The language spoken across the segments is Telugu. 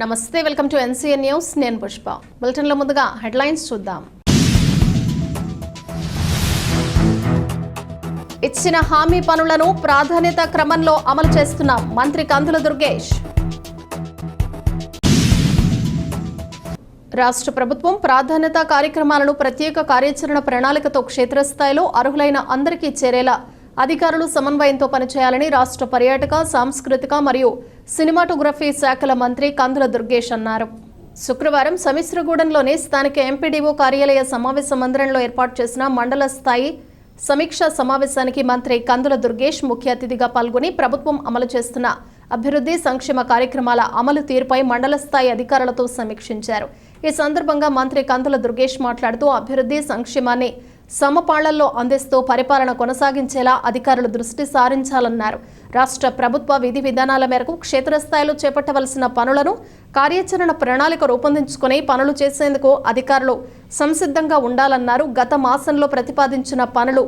నమస్తే వెల్కమ్ టు ఎన్సీఎన్ న్యూస్. నేను పుష్ప. బులెటిన్లో ముందుగా హెడ్లైన్స్ చూద్దాం. ఇచ్చిన హామీ పనులను ప్రాధాన్యత క్రమంలో అమలు చేస్తున్నాం మంత్రి కందుల దుర్గేష్. రాష్ట్ర ప్రభుత్వం ప్రాధాన్యత కార్యక్రమాలను ప్రత్యేక కార్యాచరణ ప్రణాళికతో క్షేత్రస్థాయిలో అర్హులైన అందరికీ చేరేలా అధికారులు సమన్వయంతో పనిచేయాలని రాష్ట్ర పర్యాటక సాంస్కృతిక మరియు సినిమాటోగ్రఫీ శాఖల మంత్రి కందుల దుర్గేష్ అన్నారు. శుక్రవారం సమిశ్రగూడెంలోని స్థానిక ఎంపీడీఓ కార్యాలయ సమావేశ మందిరంలో ఏర్పాటు చేసిన మండల స్థాయి సమీక్షా సమావేశానికి మంత్రి కందుల దుర్గేష్ ముఖ్య అతిథిగా పాల్గొని ప్రభుత్వం అమలు చేస్తున్న అభివృద్ధి సంక్షేమ కార్యక్రమాల అమలు తీరుపై మండల స్థాయి అధికారులతో సమీక్షించారు. ఈ సందర్భంగా మంత్రి కందుల దుర్గేష్ మాట్లాడుతూ అభివృద్ధి సంక్షేమాన్ని సమపాళ్ళలో అందిస్తూ పరిపాలన కొనసాగించేలా అధికారులు దృష్టి సారించాలన్నారు. రాష్ట్ర ప్రభుత్వ విధి విధానాల మేరకు క్షేత్రస్థాయిలో చేపట్టవలసిన పనులను కార్యాచరణ ప్రణాళిక రూపొందించుకుని పనులు చేసేందుకు అధికారులు సంసిద్ధంగా ఉండాలన్నారు. గత మాసంలో ప్రతిపాదించిన పనులు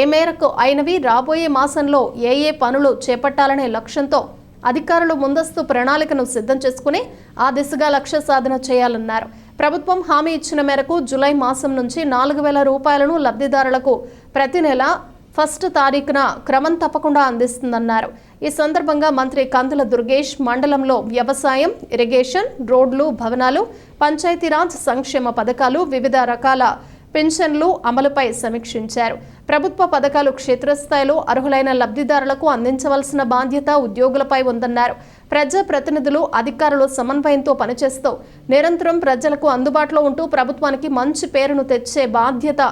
ఏ మేరకు అయినవి రాబోయే మాసంలో ఏ ఏ పనులు చేపట్టాలనే లక్ష్యంతో అధికారులు ముందస్తు ప్రణాళికను సిద్ధం చేసుకుని ఆ దిశగా లక్ష్య సాధన చేయాలన్నారు. ప్రభుత్వం హామీ ఇచ్చిన మేరకు జులై మాసం నుంచి నాలుగు వేల రూపాయలను లబ్ధిదారులకు ప్రతి నెల ఫస్ట్ తారీఖున క్రమం తప్పకుండా అందిస్తుందన్నారు. ఈ సందర్భంగా మంత్రి కందుల దుర్గేష్ మండలంలో వ్యవసాయం ఇరిగేషన్ రోడ్లు భవనాలు పంచాయతీరాజ్ సంక్షేమ పథకాలు వివిధ రకాల పెన్షన్లు అమలుపై సమీక్షించారు. ప్రభుత్వ పథకాలు క్షేత్రస్థాయిలో అర్హులైన లబ్ధిదారులకు అందించవలసిన బాధ్యత ఉద్యోగులపై ఉందన్నారు. ప్రజా ప్రతినిధులు అధికారులు సమన్వయంతో పనిచేస్తూ నిరంతరం ప్రజలకు అందుబాటులో ఉంటూ ప్రభుత్వానికి మంచి పేరును తెచ్చే బాధ్యత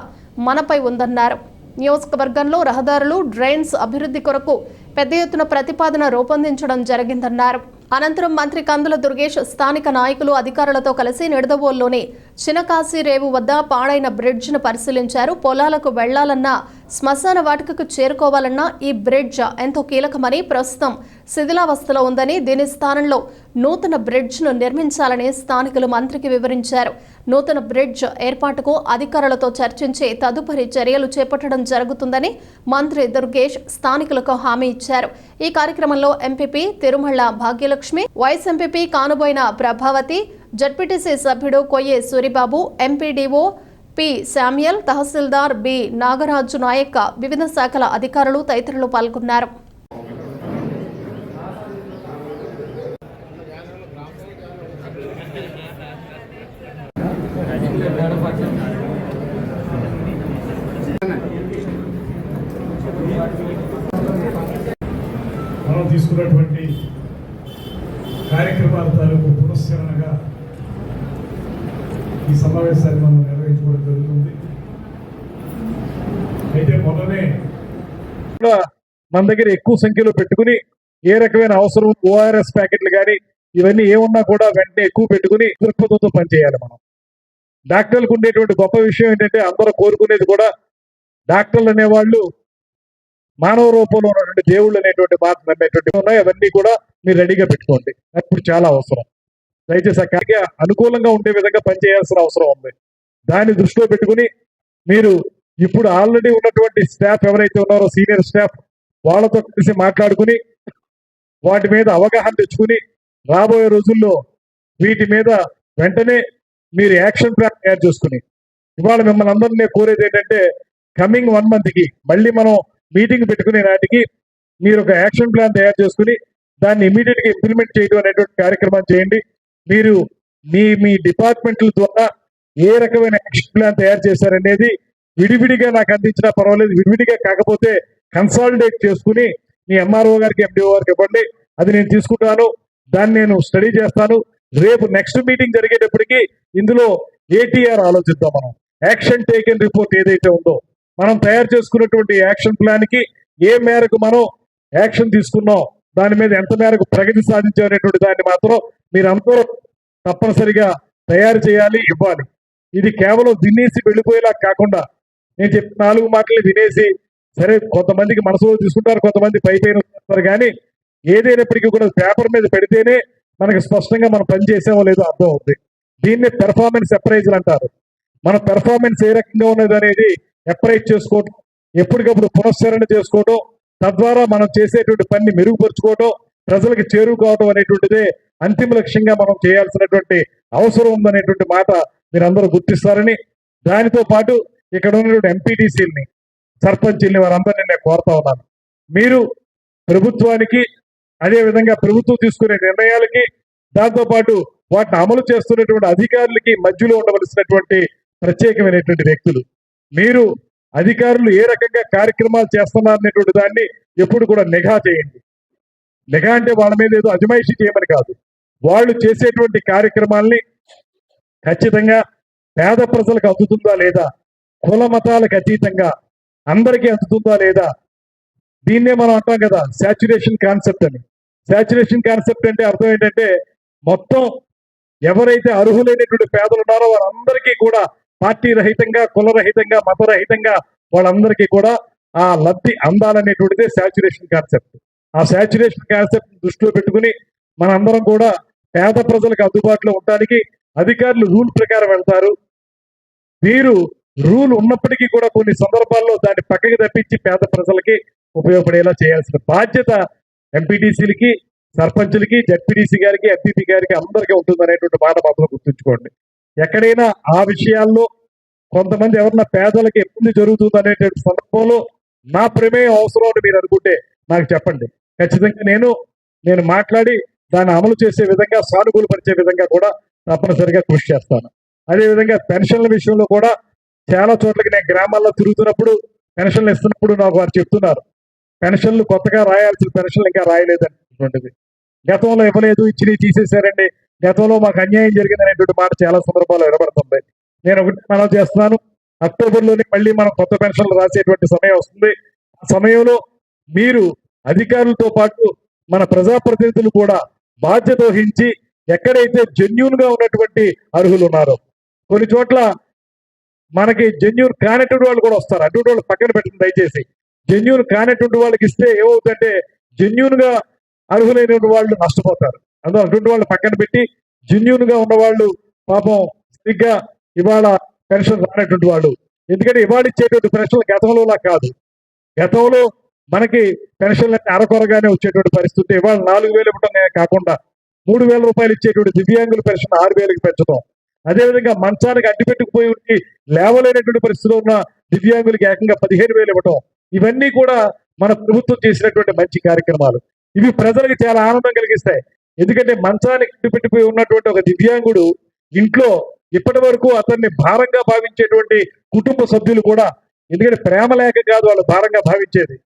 మనపై ఉందన్నారు. నియోజకవర్గంలో రహదారులు డ్రైన్స్ అభివృద్ధి కొరకు పెద్ద ఎత్తున ప్రతిపాదన రూపొందించడం జరిగిందన్నారు. అనంతరం మంత్రి కందుల దుర్గేష్ స్థానిక నాయకులు అధికారులతో కలిసి నిడదవోల్లోని చినకాశీ రేవు వద్ద పాడైన బ్రిడ్జ్ను పరిశీలించారు. పొలాలకు వెళ్ళాలన్నా శ్మశాన వాటికకు చేరుకోవాలన్నా ఈ బ్రిడ్జ్ ఎంతో కీలకమని ప్రస్తుతం శిథిలావస్థలో ఉందని దీని స్థానంలో నూతన బ్రిడ్జ్ను నిర్మించాలని స్థానికులు మంత్రికి వివరించారు. నూతన బ్రిడ్జ్ ఏర్పాటుకు అధికారులతో చర్చించి తదుపరి చర్యలు చేపట్టడం జరుగుతుందని మంత్రి దుర్గేష్ స్థానికులకు హామీ ఇచ్చారు. ఈ కార్యక్రమంలో MPP Tirumala Bhagyalakshmi vice MPP Kanuboyina Prabhavathi ZPTC సభ్యుడు Koyye Suribabu MPDO P Samuel తహసీల్దార్ బి నాగరాజు నాయక్క వివిధ శాఖల అధికారులు తదితరులు పాల్గొన్నారు. మనం తీసుకున్నటువంటి కార్యక్రమాల తాలూకు పునశ్చరణగా ఈ సమావేశాన్ని మనం నిర్వహించుకోవడం జరుగుతుంది. అయితే మొన్ననే మన దగ్గర ఎక్కువ సంఖ్యలో పెట్టుకుని ఏ రకమైన అవసరం ఓఆర్ఎస్ ప్యాకెట్లు కానీ ఇవన్నీ ఏమున్నా కూడా వెంటనే ఎక్కువ పెట్టుకుని దృక్పథంతో పనిచేయాలి మనం. డాక్టర్లకు ఉండేటువంటి గొప్ప విషయం ఏంటంటే అందరూ కోరుకునేది కూడా డాక్టర్లు అనేవాళ్ళు మానవ రూపంలో ఉన్నటువంటి దేవుళ్ళు అనేటువంటి మాట అనేటువంటి ఉన్నాయి అవన్నీ కూడా మీరు రెడీగా పెట్టుకోండి. అప్పుడు చాలా అవసరం. దయచేసి ఆ అనుకూలంగా ఉండే విధంగా పనిచేయాల్సిన అవసరం ఉంది. దాన్ని దృష్టిలో పెట్టుకుని మీరు ఇప్పుడు ఆల్రెడీ ఉన్నటువంటి స్టాఫ్ ఎవరైతే ఉన్నారో సీనియర్ స్టాఫ్ వాళ్ళతో కలిసి మాట్లాడుకుని వాటి మీద అవగాహన తెచ్చుకుని రాబోయే రోజుల్లో వీటి మీద వెంటనే మీరు యాక్షన్ ప్లాన్ తయారు చేసుకుని ఇవాళ మిమ్మల్ని అందరినీ కోరేది ఏంటంటే కమింగ్ వన్ మంత్కి మళ్ళీ మనం మీటింగ్ పెట్టుకునే నాటికి మీరు ఒక యాక్షన్ ప్లాన్ తయారు చేసుకుని దాన్ని ఇమీడియట్గా ఇంప్లిమెంట్ చేయడం అనేటువంటి కార్యక్రమం చేయండి. మీరు మీ మీ డిపార్ట్మెంట్ల ద్వారా ఏ రకమైన యాక్షన్ ప్లాన్ తయారు చేశారనేది విడివిడిగా నాకు అందించినా పర్వాలేదు. విడివిడిగా కాకపోతే కన్సాలిడేట్ చేసుకుని మీ ఎంఆర్ఓ గారికి ఎండిఓ గారికి ఇవ్వండి. అది నేను తీసుకుంటాను. దాన్ని నేను స్టడీ చేస్తాను. రేపు నెక్స్ట్ మీటింగ్ జరిగేటప్పటికి ఇందులో ఏటీఆర్ ఆలోచిద్దాం మనం. యాక్షన్ టేకెన్ రిపోర్ట్ ఏదైతే ఉందో. మనం తయారు చేసుకున్నటువంటి యాక్షన్ ప్లాన్కి ఏ మేరకు మనం యాక్షన్ తీసుకున్నాం దాని మీద ఎంత మేరకు ప్రగతి సాధించాం అనేటువంటి దాన్ని మాత్రం మీరు తప్పనిసరిగా తయారు చేయాలి ఇవ్వాలి. ఇది కేవలం వినేసి వెళ్ళిపోయేలా కాకుండా నేను చెప్పిన నాలుగు మాటలు వినేసి సరే కొంతమందికి మనసులో తీసుకుంటారు కొంతమంది పై పైన వస్తారు కానీ ఏదైనప్పటికీ కూడా పేపర్ మీద పెడితేనే మనకి స్పష్టంగా మనం పని చేసామో లేదో అర్థం అవుతుంది దీన్ని పెర్ఫార్మెన్స్ అప్రైజల్ అంటారు. మన పెర్ఫార్మెన్స్ ఏ రకంగా ఉన్నది అనేది అప్రైజ్ చేసుకోవటం ఎప్పటికప్పుడు పునశ్చరణ చేసుకోవటం తద్వారా మనం చేసేటువంటి పనిని మెరుగుపరుచుకోవటం ప్రజలకు చేరుకోవటం అనేటువంటిదే అంతిమ లక్ష్యంగా మనం చేయాల్సినటువంటి అవసరం ఉందనేటువంటి మాట మీరందరూ గుర్తిస్తారని దానితో పాటు ఇక్కడ ఉన్నటువంటి ఎంపీటీసీలని సర్పంచ్ని వారందరినీ నేను కోరుతా ఉన్నాను. మీరు ప్రభుత్వానికి అదే విధంగా ప్రభుత్వం తీసుకునే నిర్ణయాలకి దాంతో పాటు వాటిని అమలు చేస్తున్నటువంటి అధికారులకి మధ్యలో ఉండవలసినటువంటి ప్రత్యేకమైనటువంటి వ్యక్తులు. మీరు అధికారులు ఏ రకంగా కార్యక్రమాలు చేస్తున్నారనేటువంటి దాన్ని ఎప్పుడు కూడా నిఘా చేయండి. నిఘా అంటే వాళ్ళ మీద ఏదో అజమాయిషీ చేయమని కాదు. వాళ్ళు చేసేటువంటి కార్యక్రమాల్ని ఖచ్చితంగా పేద ప్రజలకు అందుతుందా లేదా? కుల మతాలకు అతీతంగా అందరికీ అందుతుందా లేదా? దీన్నే మనం అంటాం కదా సాచురేషన్ కాన్సెప్ట్ అని. సాచురేషన్ కాన్సెప్ట్ అంటే అర్థం ఏంటంటే మొత్తం ఎవరైతే అర్హులైనటువంటి పేదలు ఉన్నారో వారందరికీ కూడా పార్టీ రహితంగా కుల రహితంగా వాళ్ళందరికీ కూడా ఆ లబ్ధి అందాలనేటువంటిదే సాచురేషన్ కాన్సెప్ట్ ఆ సాచురేషన్ కాన్సెప్ట్ దృష్టిలో పెట్టుకుని మనందరం కూడా పేద ప్రజలకు అందుబాటులో ఉండడానికి అధికారులు రూల్ ప్రకారం వెళ్తారు. వీరు రూల్ ఉన్నప్పటికీ కూడా కొన్ని సందర్భాల్లో దాన్ని పక్కకి తప్పించి పేద ప్రజలకి ఉపయోగపడేలా చేయాల్సిన బాధ్యత ఎంపీటీసీలకి సర్పంచులకి జడ్పీటీసీ గారికి ఎంపీపీ గారికి అందరికీ ఉంటుంది అనేటువంటి మాట మాత్రం గుర్తుంచుకోండి. ఎక్కడైనా ఆ విషయాల్లో కొంతమంది ఎవరన్నా పేదలకి ఇబ్బంది జరుగుతుంది అనేటువంటి సందర్భంలో నా ప్రమేయం అవసరం అని మీరు అనుకుంటే నాకు చెప్పండి. ఖచ్చితంగా నేను నేను మాట్లాడి దాన్ని అమలు చేసే విధంగా సానుకూల పరిచే విధంగా కూడా తప్పనిసరిగా కృషి చేస్తాను. అదేవిధంగా పెన్షన్ల విషయంలో కూడా చాలా చోట్లకి నేను గ్రామాల్లో తిరుగుతున్నప్పుడు పెన్షన్లు ఇస్తున్నప్పుడు నాకు వారు చెప్తున్నారు. పెన్షన్లు కొత్తగా రాయాల్సిన పెన్షన్లు ఇంకా రాయలేదనేటువంటిది. గతంలో ఇవ్వలేదు ఇచ్చినవి తీసేశారండి. గతంలో మాకు అన్యాయం జరిగింది అనేటువంటి మాట చాలా సందర్భాల్లో వినబడుతుంది. నేను ఒకటి మనం చేస్తున్నాను. అక్టోబర్లోనే మళ్ళీ మనం కొత్త పెన్షన్లు రాసేటువంటి సమయం వస్తుంది. ఆ సమయంలో మీరు అధికారులతో పాటు మన ప్రజాప్రతినిధులు కూడా బాధ్యత వహించి ఎక్కడైతే జెన్యున్గా ఉన్నటువంటి అర్హులు ఉన్నారో. కొన్ని చోట్ల మనకి జెన్యున్ కానటువంటి వాళ్ళు కూడా వస్తారు. అటువంటి వాళ్ళు పక్కన పెట్టండి దయచేసి. జెన్యున్ కానటువంటి వాళ్ళకి ఇస్తే ఏమవుతుందంటే జెన్యున్గా అర్హులైన వాళ్ళు నష్టపోతారు. అందులో అటువంటి వాళ్ళు పక్కన పెట్టి జెన్యున్గా ఉన్న వాళ్ళు పాపం సరిగ్గా ఇవాళ పెన్షన్ రానటువంటి వాళ్ళు. ఎందుకంటే ఇవాళ ఇచ్చేటువంటి పెన్షన్ గతంలోలా కాదు. గతంలో మనకి పెన్షన్లు అరకొరగానే వచ్చేటువంటి పరిస్థితి. ఇవాళ నాలుగు వేలు ఇవ్వటమే కాకుండా మూడు వేల రూపాయలు ఇచ్చేటువంటి దివ్యాంగుల పెన్షన్ ఆరు వేలకు పెంచడం అదేవిధంగా మంచానికి అడ్డుపెట్టుకుపోయి ఉండి లేవలేనటువంటి పరిస్థితిలో ఉన్న దివ్యాంగులకి ఏకంగా పదిహేను వేలు ఇవ్వడం ఇవన్నీ కూడా మన ప్రభుత్వం చేసినటువంటి మంచి కార్యక్రమాలు. ఇవి ప్రజలకు చాలా ఆనందం కలిగిస్తాయి. ఎందుకంటే మంచానికి అడ్డుపెట్టిపోయి ఉన్నటువంటి ఒక దివ్యాంగుడు ఇంట్లో ఇప్పటి వరకు అతన్ని భారంగా భావించేటువంటి కుటుంబ సభ్యులు కూడా ఎందుకంటే ప్రేమ లేక కాదు వాళ్ళు భారంగా భావించేది.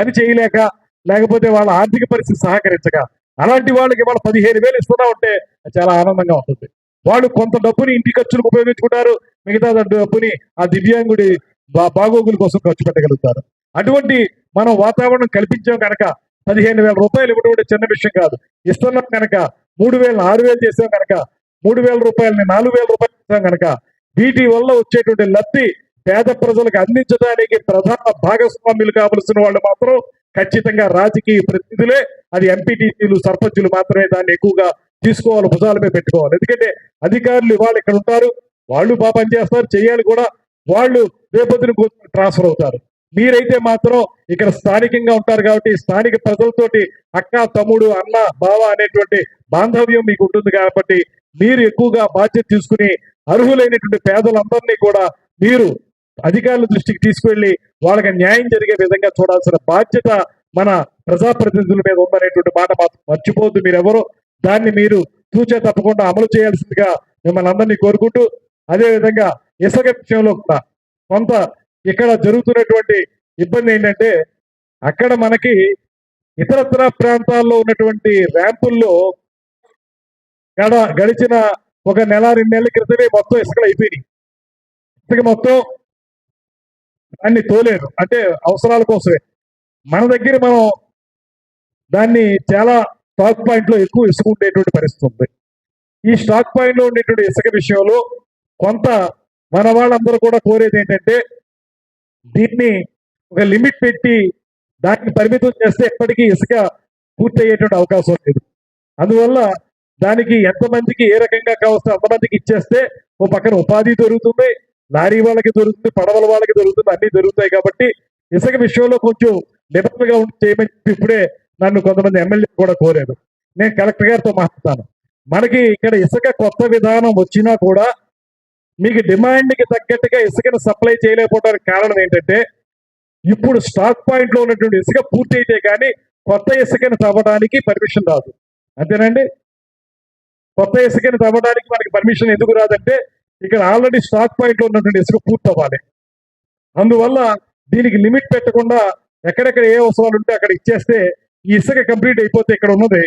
పని చేయలేక లేకపోతే వాళ్ళ ఆర్థిక పరిస్థితి సహకరించక. అలాంటి వాళ్ళకి వాళ్ళ పదిహేను వేలు ఇస్తున్నా ఉంటే చాలా ఆనందంగా ఉంటుంది. వాళ్ళు కొంత డబ్బుని ఇంటి ఖర్చులకు ఉపయోగించుకుంటారు. మిగతా డబ్బుని ఆ దివ్యాంగుడి బా- బాగోగుల కోసం ఖర్చు పెట్టగలుగుతారు. అటువంటి మనం వాతావరణం కల్పించాం కనుక పదిహేను వేల రూపాయలు ఇవ్వడం చిన్న విషయం కాదు. ఇస్తున్నాం కనుక మూడు వేలు ఆరు వేలు చేసాం కనుక మూడు వేల రూపాయలని నాలుగు వేల రూపాయలు ఇస్తాం కనుక వీటి వల్ల వచ్చేటువంటి లబ్ధి పేద ప్రజలకు అందించడానికి ప్రధాన భాగస్వాములు కావలసిన వాళ్ళు మాత్రం ఖచ్చితంగా రాజకీయ ప్రతినిధులే. అది ఎంపీటీసీలు సర్పంచులు మాత్రమే దాన్ని ఎక్కువగా తీసుకోవాలి భుజాల మీద పెట్టుకోవాలి. ఎందుకంటే అధికారులు ఇవాళ ఇక్కడ ఉంటారు వాళ్ళు పాపం చేస్తారు చేయాలి కూడా. వాళ్ళు రేపొద్దున ట్రాన్స్ఫర్ అవుతారు. మీరైతే మాత్రం ఇక్కడ స్థానికంగా ఉంటారు కాబట్టి స్థానిక ప్రజలతోటి అక్క తమ్ముడు అన్న బావ అనేటువంటి బాంధవ్యం మీకు ఉంటుంది కాబట్టి మీరు ఎక్కువగా బాధ్యత తీసుకుని అర్హులైనటువంటి పేదలందరినీ కూడా మీరు అధికారుల దృష్టికి తీసుకువెళ్ళి వాళ్ళకి న్యాయం జరిగే విధంగా చూడాల్సిన బాధ్యత మన ప్రజాప్రతినిధుల మీద ఉందనేటువంటి మాట మాత్రం మర్చిపోవద్దు మీరెవరో. దాన్ని మీరు తూచే తప్పకుండా అమలు చేయాల్సిందిగా మిమ్మల్ని అందరినీ కోరుకుంటూ అదేవిధంగా ఇసుక విషయంలో కూడా కొంత ఇక్కడ జరుగుతున్నటువంటి ఇబ్బంది ఏంటంటే అక్కడ మనకి ఇతరత్ర ప్రాంతాల్లో ఉన్నటువంటి ర్యాంపుల్లో గడ గడిచిన ఒక నెల రెండు నెలల క్రితమే మొత్తం ఇసుకలు అయిపోయినాయి. ఇసుక మొత్తం దాన్ని తోలేరు. అంటే అవసరాల కోసమే. మన దగ్గర మనం దాన్ని చాలా స్టాక్ పాయింట్లో ఎక్కువ ఇసుక ఉండేటువంటి పరిస్థితి ఉంది. ఈ స్టాక్ పాయింట్లో ఉండేటువంటి ఇసుక విషయంలో కొంత మన వాళ్ళందరూ కూడా కోరేది ఏంటంటే దీన్ని ఒక లిమిట్ పెట్టి దాన్ని పరిమితం చేస్తే ఎప్పటికీ ఇసుక పూర్తయ్యేటువంటి అవకాశం లేదు. అందువల్ల దానికి ఎంతమందికి ఏ రకంగా కావస్తే అంతమందికి ఇచ్చేస్తే ఓ పక్కన ఉపాధి దొరుకుతుంది. లారీ వాళ్ళకి దొరుకుతుంది పడవల వాళ్ళకి దొరుకుతుంది అన్ని దొరుకుతాయి కాబట్టి ఇసుక విషయంలో కొంచెం నిబంధనగా ఉండి చేయమని చెప్పి ఇప్పుడే నన్ను కొంతమంది ఎమ్మెల్యే కూడా కోరారు. నేను కలెక్టర్ గారితో మాట్లాడతాను. మనకి ఇక్కడ ఇసుక కొత్త విధానం వచ్చినా కూడా మీకు డిమాండ్కి తగ్గట్టుగా ఇసుకను సప్లై చేయలేకపోవడానికి కారణం ఏంటంటే ఇప్పుడు స్టాక్ పాయింట్లో ఉన్నటువంటి ఇసుక పూర్తి అయితే కానీ కొత్త ఇసుకను తవ్వడానికి పర్మిషన్ రాదు. అంతేనండి? కొత్త ఇసుకను తవ్వడానికి మనకి పర్మిషన్ ఎందుకు రాదంటే ఇక్కడ ఆల్రెడీ స్టాక్ పాయింట్లో ఉన్నటువంటి ఇసుక పూర్తి అవ్వాలి అందువల్ల దీనికి లిమిట్ పెట్టకుండా ఎక్కడెక్కడ ఏ అవసరాలు ఉంటే అక్కడ ఇచ్చేస్తే ఈ ఇసుక కంప్లీట్ అయిపోతే ఇక్కడ ఉన్నది